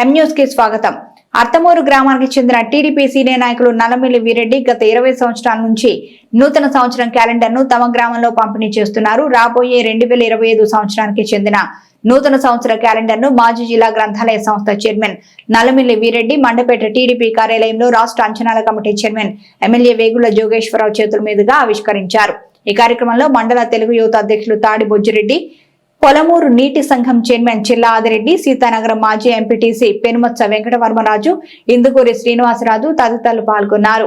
కి స్వాగతం. అర్థమూరు గ్రామానికి చెందిన టీడీపీ సీనియర్ నాయకులు నల్లమిల్లి వీరెడ్డి గత ఇరవై సంవత్సరాల నుంచి నూతన సంవత్సరం క్యాలెండర్ను తమ గ్రామంలో పంపిణీ చేస్తున్నారు. రాబోయే రెండు వేల ఇరవై ఐదు సంవత్సరానికి చెందిన నూతన సంవత్సర క్యాలెండర్ను మాజీ జిల్లా గ్రంథాలయ సంస్థ చైర్మన్ నల్లమిల్లి వీరెడ్డి మండపేట టీడీపీ కార్యాలయంలో రాష్ట్ర అంచనాల committee chairman MLA Vegula Jogeswara Rao చేతుల మీదుగా ఆవిష్కరించారు. ఈ కార్యక్రమంలో మండల తెలుగు యువత అధ్యక్షులు తాడి బొజ్జిరెడ్డి పొలమూరు నీటి సంఘం చైర్మన్ చిల్లా ఆదిరెడ్డి సీతానగరం మాజీ ఎంపీటీసీ పెనుమత్స వెంకటవర్మరాజు ఇందుకూరి శ్రీనివాసరాజు తదితరులు పాల్గొన్నారు.